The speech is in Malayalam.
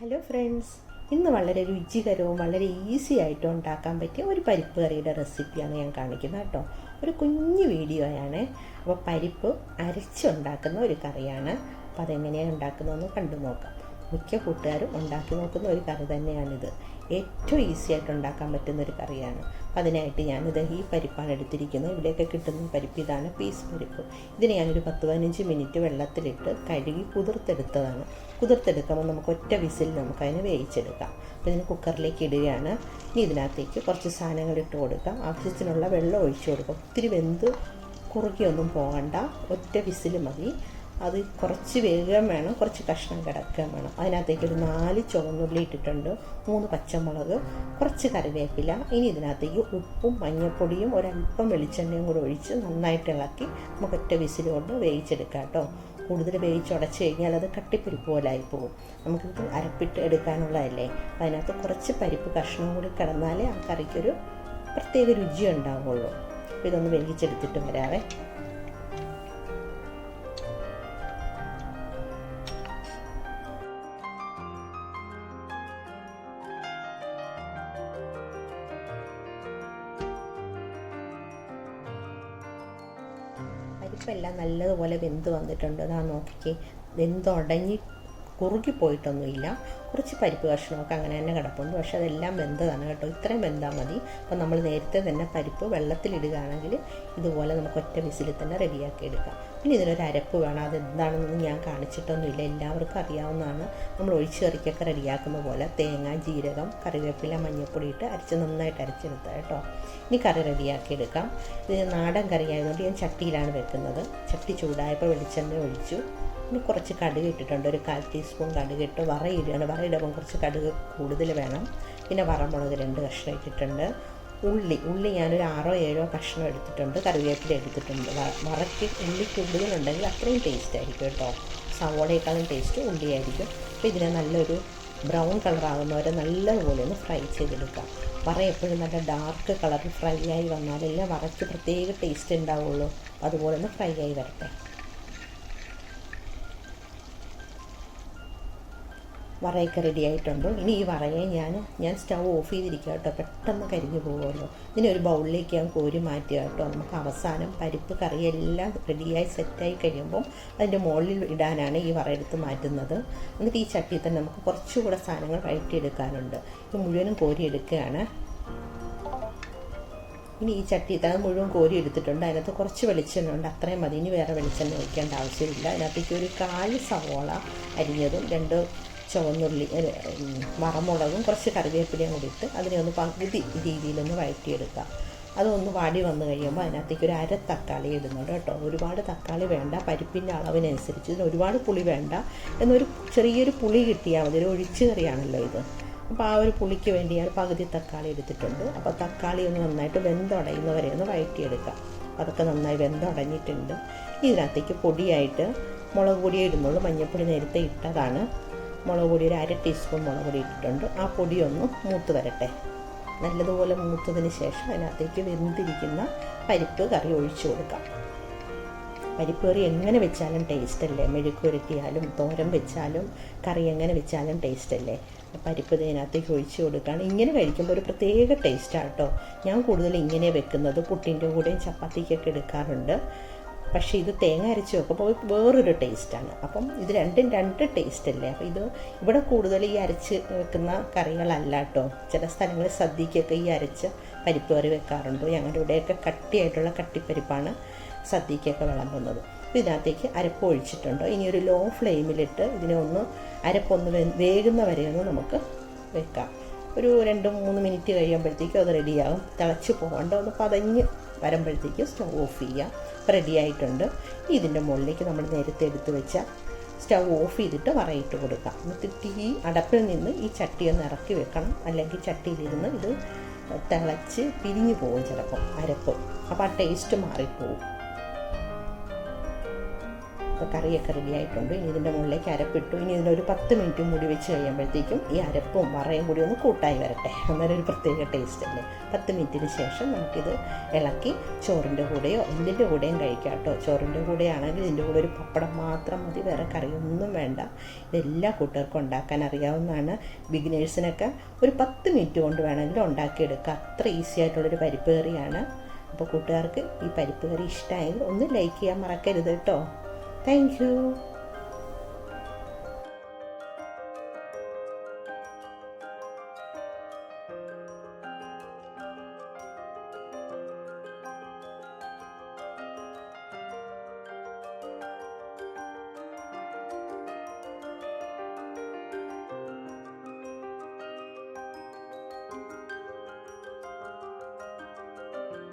ഹലോ ഫ്രണ്ട്സ് ഇന്ന് വളരെ രുചികരവും വളരെ ഈസി ആയിട്ട് ഉണ്ടാക്കാൻ പറ്റിയ ഒരു പരിപ്പ് കറിയുടെ റെസിപ്പിയാണ് ഞാൻ കാണിക്കുന്നത് കേട്ടോ. ഒരു കുഞ്ഞു വീഡിയോയാണ് അപ്പോൾ പരിപ്പ് അരച്ചുണ്ടാക്കുന്ന ഒരു കറിയാണ്. അപ്പോൾ അതെങ്ങനെയാണ് ഉണ്ടാക്കുന്നതെന്ന് കണ്ടു നോക്കാം മിക്ക കൂട്ടുകാരും ഉണ്ടാക്കി നോക്കുന്ന ഒരു കറി തന്നെയാണിത്. ഏറ്റവും ഈസി ആയിട്ട് ഉണ്ടാക്കാൻ പറ്റുന്ന ഒരു കറിയാണ്. അതിനായിട്ട് ഞാനിത് ഈ പരിപ്പാണ് എടുത്തിരിക്കുന്നത്. ഇവിടെയൊക്കെ കിട്ടുന്ന പരിപ്പ് ഇതാണ് പീസ് പരിപ്പ്. ഇതിന് ഞാനൊരു പത്ത് പതിനഞ്ച് മിനിറ്റ് വെള്ളത്തിലിട്ട് കഴുകി കുതിർത്തെടുത്തതാണ്. കുതിർത്തെടുക്കുമ്പോൾ നമുക്ക് ഒറ്റ വിസിൽ നമുക്കതിനെ വേവിച്ചെടുക്കാം. അപ്പോൾ ഇതിന് കുക്കറിലേക്ക് ഇടുകയാണ്. ഇനി ഇതിനകത്തേക്ക് കുറച്ച് സാധനങ്ങൾ ഇട്ട് കൊടുക്കാം. ആവശ്യത്തിനുള്ള വെള്ളം ഒഴിച്ചു കൊടുക്കാം. ഒത്തിരി വെന്ത് കുറുകിയൊന്നും പോകണ്ട. ഒറ്റ വിസിൽ മതി. അത് കുറച്ച് വേഗം വേണം കുറച്ച് കഷ്ണം കിടക്കുകയും വേണം. അതിനകത്തേക്ക് ഒരു നാല് ചുവന്നുള്ളി ഇട്ടിട്ടുണ്ട് മൂന്ന് പച്ചമുളക് കുറച്ച് കറിവേപ്പില ഇനി ഇതിനകത്തേക്ക് ഉപ്പും മഞ്ഞൾപ്പൊടിയും ഒരല്പം വെളിച്ചെണ്ണയും കൂടെ ഒഴിച്ച് നന്നായിട്ട് ഇളക്കി നമുക്ക് ഒറ്റ വിസിലുകൊണ്ട് വേവിച്ചെടുക്കാം കേട്ടോ. കൂടുതൽ വേവിച്ചുടച്ച് കഴിഞ്ഞാൽ അത് കട്ടിപ്പരിപ്പ് പോലെ ആയിപ്പോകും പോകും നമുക്കിത് അരപ്പിട്ട് എടുക്കാനുള്ളതല്ലേ? അതിനകത്ത് കുറച്ച് പരിപ്പ് കഷ്ണം കൂടി കിടന്നാലേ ആ കറിക്കൊരു പ്രത്യേക രുചി ഉണ്ടാവുള്ളൂ. അപ്പോൾ ഇതൊന്ന് വേവിച്ചെടുത്തിട്ട് വരാവേ. പരിപ്പെല്ലാം നല്ലതുപോലെ വെന്ത് വന്നിട്ടുണ്ട്. അതാ നോക്കിക്കേ. വെന്തുടങ്ങി കുറുകി പോയിട്ടൊന്നുമില്ല. കുറച്ച് പരിപ്പ് കഷ്ണമൊക്കെ അങ്ങനെ തന്നെ കിടപ്പുണ്ട്. പക്ഷെ അതെല്ലാം വെന്തതാണ് കേട്ടോ. ഇത്രയും വെന്താൽ മതി. അപ്പോൾ നമ്മൾ നേരത്തെ തന്നെ പരിപ്പ് വെള്ളത്തിലിടുകയാണെങ്കിൽ ഇതുപോലെ നമുക്ക് ഒറ്റ വിസിലിൽ തന്നെ റെഡിയാക്കി എടുക്കാം. പിന്നെ ഇതിനൊരു അരപ്പ് വേണം. അതെന്താണെന്ന് എന്താണെന്നൊന്നും ഞാൻ കാണിച്ചിട്ടൊന്നുമില്ല. എല്ലാവർക്കും അറിയാവുന്നതാണ്. നമ്മൾ ഒഴിച്ചു കറിക്കൊക്കെ റെഡിയാക്കുന്ന പോലെ തേങ്ങ ജീരകം കറിവേപ്പില മഞ്ഞൾപ്പൊടി ഇട്ട് അരച്ച് നന്നായിട്ട് അരച്ചെടുത്താൽ കേട്ടോ. ഇനി കറി റെഡിയാക്കി എടുക്കാം. ഇത് നാടൻ കറി ആയതുകൊണ്ട് ഞാൻ ചട്ടിയിലാണ് വെക്കുന്നത്. ചട്ടി ചൂടായപ്പോൾ വെളിച്ചെണ്ണ ഒഴിച്ചു. ഇനി കുറച്ച് കടുക് ഇട്ടിട്ടുണ്ട്. ഒരു കാൽ ടീസ്പൂൺ കടുക് ഇട്ട് വറയിടുകയാണ്. വറയിടുമ്പോൾ കുറച്ച് കടുക് കൂടുതൽ വേണം. പിന്നെ വറമുളക് രണ്ട് കഷ്ണം ഇട്ടിട്ടുണ്ട്. ഉള്ളി ഉള്ളി ഞാനൊരു ആറോ ഏഴോ കഷ്ണം എടുത്തിട്ടുണ്ട്. കറിവേപ്പില എടുത്തിട്ടുണ്ട്. വ- വറയ്ക്ക് ഉള്ളി കൂടുതലുണ്ടെങ്കിൽ അത്രയും ടേസ്റ്റ് ആയിരിക്കും കേട്ടോ. സവോളയേക്കാളും ടേസ്റ്റ് ഉള്ളിയായിരിക്കും. അപ്പോൾ ഇതിനെ നല്ലൊരു ബ്രൗൺ കളറാകുന്നവരെ നല്ലതുപോലെ ഒന്ന് ഫ്രൈ ചെയ്തെടുക്കാം വറ എപ്പോഴും നല്ല ഡാർക്ക് കളറിൽ ഫ്രൈ ആയി വന്നാലല്ലേ വറയ്ക്ക് പ്രത്യേക ടേസ്റ്റ് ഉണ്ടാവുള്ളൂ. അതുപോലെ ഒന്ന് ഫ്രൈ ആയി വരട്ടെ. വറയൊക്കെ റെഡി ആയിട്ടുണ്ട്. ഇനി ഈ വറയെ ഞാൻ ഞാൻ സ്റ്റൗ ഓഫ് ചെയ്തിരിക്കുക കേട്ടോ. പെട്ടെന്ന് കരിഞ്ഞു പോകുമല്ലോ. ഇതിനെ ഒരു ബൗളിലേക്ക് ഞാൻ കോരി മാറ്റുക കേട്ടോ. നമുക്ക് അവസാനം പരിപ്പ് കറിയെല്ലാം റെഡിയായി സെറ്റായി കഴിയുമ്പോൾ അതിന്റെ മുകളിൽ ഇടാനാണ് ഈ വറയെടുത്ത് മാറ്റുന്നത്. എന്നിട്ട് ഈ ചട്ടിയിൽ തന്നെ നമുക്ക് കുറച്ചുകൂടെ സാധനങ്ങൾ വഴറ്റിയെടുക്കാനുണ്ട്. ഇത് മുഴുവനും കോരി എടുക്കുകയാണ് ഇനി ഈ ചട്ടി അത് മുഴുവൻ കോരി എടുത്തിട്ടുണ്ട് അതിനകത്ത് കുറച്ച് വെളിച്ചെണ്ണ ഉണ്ട്. അത്രയും മതി. ഇനി വേറെ വെളിച്ചെണ്ണ ഒഴിക്കേണ്ട ആവശ്യമില്ല. അതിനകത്തേക്ക് ഒരു കാൽ സവോള അരിഞ്ഞതും രണ്ട് ചുവന്നുള്ളി മറമുളകും കുറച്ച് കറിവേപ്പിലയും കൂടി ഇട്ട് അതിനെ ഒന്ന് പകുതി രീതിയിലൊന്ന് വഴറ്റിയെടുക്കുക. അതൊന്ന് വാടി വന്നു കഴിയുമ്പോൾ അതിനകത്തേക്ക് ഒരു അര തക്കാളി ഇടുന്നുണ്ട് കേട്ടോ. ഒരുപാട് തക്കാളി വേണ്ട പരിപ്പിന്റെ അളവിനനുസരിച്ച് ഇതിന് ഒരുപാട് പുളി വേണ്ട എന്നൊരു ചെറിയൊരു പുളി കിട്ടിയാൽ മതി. ഒരു ഒഴിച്ചു കറിയാണല്ലോ ഇത്. അപ്പോൾ ആ ഒരു പുളിക്ക് വേണ്ടി ഞാൻ പകുതി തക്കാളി എടുത്തിട്ടുണ്ട്. അപ്പോൾ തക്കാളി ഒന്ന് നന്നായിട്ട് വെന്തുടയുന്നവരെ ഒന്ന് വഴറ്റിയെടുക്കാം അതൊക്കെ നന്നായി വെന്തുടഞ്ഞിട്ടുണ്ട്. ഇതിനകത്തേക്ക് പൊടിയായിട്ട് മുളക് പൊടിയേ ഇടുന്നുള്ളൂ. മഞ്ഞൾപ്പൊടി നേരത്തെ ഇട്ടതാണ്. മുളക് പൊടി ഒരു അര ടീസ്പൂൺ മുളക് പൊടി ഇട്ടിട്ടുണ്ട്. ആ പൊടി ഒന്ന് മൂത്ത് വരട്ടെ. നല്ലതുപോലെ മൂത്തതിന് ശേഷം അതിനകത്തേക്ക് വെന്തിരിക്കുന്ന പരിപ്പ് കറി ഒഴിച്ചു കൊടുക്കാം. പരിപ്പ് കറി എങ്ങനെ വെച്ചാലും ടേസ്റ്റ് അല്ലേ? മെഴുക്ക് പുരട്ടിയാലും തോരൻ വെച്ചാലും കറി എങ്ങനെ വെച്ചാലും ടേസ്റ്റ് അല്ലേ? പരിപ്പ് ഇതിനകത്തേക്ക് ഒഴിച്ച് കൊടുക്കുകയാണ്. ഇങ്ങനെ കഴിക്കുമ്പോൾ ഒരു പ്രത്യേക ടേസ്റ്റാണ് കേട്ടോ. ഞാൻ കൂടുതൽ ഇങ്ങനെ വെക്കുന്നത് പുട്ടിന്റെ കൂടെയും ചപ്പാത്തിക്കൊക്കെ എടുക്കാറുണ്ട്. പക്ഷേ ഇത് തേങ്ങ അരച്ച് വെക്കുമ്പോൾ വേറൊരു ടേസ്റ്റാണ്. അപ്പം ഇത് രണ്ടും രണ്ട് ടേസ്റ്റ് അല്ലേ അപ്പോൾ ഇത് ഇവിടെ കൂടുതൽ ഈ അരച്ച് വെക്കുന്ന കറികളല്ല കേട്ടോ. ചില സ്ഥലങ്ങളിൽ സദ്യക്കൊക്കെ ഈ അരച്ച് പരിപ്പ് കറി വെക്കാറുണ്ട്. ഞങ്ങളുടെ ഇവിടെയൊക്കെ കട്ടിയായിട്ടുള്ള കട്ടിപ്പരിപ്പാണ് സദ്യക്കൊക്കെ വിളമ്പുന്നത്. അപ്പോൾ ഇതിനകത്തേക്ക് അരപ്പ് ഒഴിച്ചിട്ടുണ്ട്. ഇനി ഒരു ലോ ഫ്ലെയിമിലിട്ട് ഇതിനെ ഒന്ന് അരപ്പൊന്ന് വേകുന്ന വരെ ഒന്ന് നമുക്ക് വെക്കാം. ഒരു രണ്ട് മൂന്ന് മിനിറ്റ് കഴിയുമ്പോഴത്തേക്കും അത് റെഡിയാകും തിളച്ച് പോകണ്ട. ഒന്ന് പതഞ്ഞ് വരുമ്പോഴത്തേക്കും സ്റ്റൗ ഓഫ് ചെയ്യുക. റെഡി ആയിട്ടുണ്ട്. ഇതിന്റെ മുകളിലേക്ക് നമ്മൾ നേരത്തെ എടുത്ത് വെച്ച സ്റ്റൗ ഓഫ് ചെയ്തിട്ട് വറയിട്ട് കൊടുക്കാം എന്നിട്ട് ഈ അടപ്പിൽ നിന്ന് ഈ ചട്ടി ഒന്ന് ഇറക്കി വെക്കണം. അല്ലെങ്കിൽ ചട്ടിയിലിരുന്ന് ഇത് തിളച്ച് പിരിഞ്ഞു പോകും ചിലപ്പോൾ അരപ്പ്. അപ്പോൾ ആ ടേസ്റ്റ് മാറിപ്പോവും. അപ്പോൾ കറിയൊക്കെ റെഡി ആയിട്ടുണ്ട്. ഇനി ഇതിന്റെ മുകളിലേക്ക് അരപ്പിട്ടു. ഇനി ഇതിനൊരു പത്ത് മിനിറ്റ് മുടി വെച്ച് കഴിയുമ്പോഴത്തേക്കും ഈ അരപ്പും വറയും കൂടി ഒന്ന് കൂട്ടായി വരട്ടെ. അന്നേരം ഒരു പ്രത്യേക ടേസ്റ്റ് അല്ലേ? പത്ത് മിനിറ്റിന് ശേഷം നമുക്കിത് ഇളക്കി ചോറിന്റെ കൂടെയോ എന്തിന്റെ കൂടെയും കഴിക്കാം കേട്ടോ. ചോറിന്റെ കൂടെയാണെങ്കിൽ ഇതിന്റെ കൂടെ ഒരു പപ്പടം മാത്രം മതി. വേറെ കറിയൊന്നും വേണ്ട. ഇതെല്ലാ കൂട്ടുകാർക്കും ഉണ്ടാക്കാൻ അറിയാവുന്നതാണ്. ബിഗിനേഴ്സിനൊക്കെ ഒരു പത്ത് മിനിറ്റ് കൊണ്ട് വേണമെങ്കിലും ഉണ്ടാക്കിയെടുക്കുക അത്ര ഈസി ആയിട്ടുള്ളൊരു പരിപ്പ് കറിയാണ്. അപ്പോൾ കൂട്ടുകാർക്ക് ഈ പരിപ്പ് കറി ഇഷ്ടമായെങ്കിൽ ഒന്ന് ലൈക്ക് ചെയ്യാൻ മറക്കരുത് കേട്ടോ. Thank you.